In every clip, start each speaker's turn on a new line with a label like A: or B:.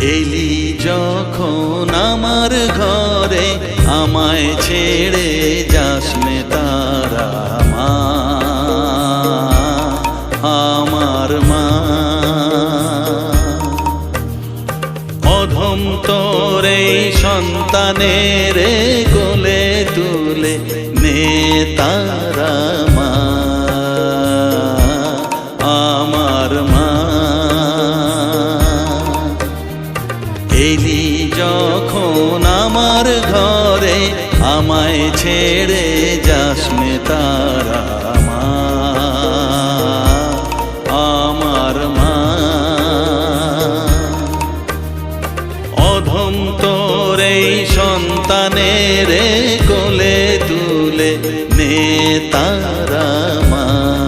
A: এলি যখন আমার ঘরে, আমায় ছেড়ে যাস নে তারা মা। আমার মা। অধম তোর সন্তানের কোলে তুলে নে তারা এলি যখন আমার ঘরে আমায় ছেড়ে যাস তারা মা। আমার মা। অধম তোর এই সন্তানের কোলে তুলে নে তারা মা।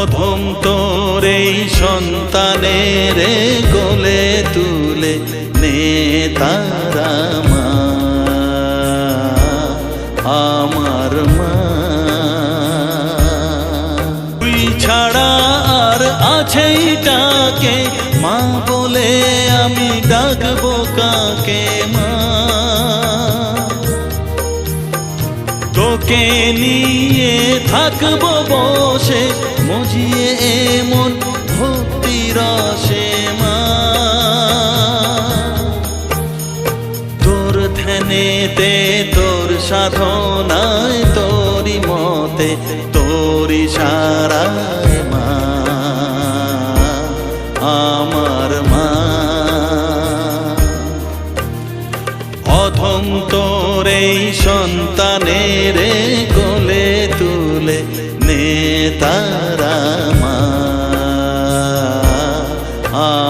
A: অধম তোর এই সন্তানের গোলে তুলে নে তারা মা। আমার মা। তুই ছাড়া আর আছেই ডাকে মা বলে আমি ডাকবো কাকে মা? তোকে নিয়ে থাকব বসে, মজিয়ে এমন ভক্তি রসে মা। তোর ধ্যানেতে, তোর সাধনায় তোরি মতে তোরি সারায় প্রথম তোর এই সন্তানের কোলে তুলে নে তারা মা। আ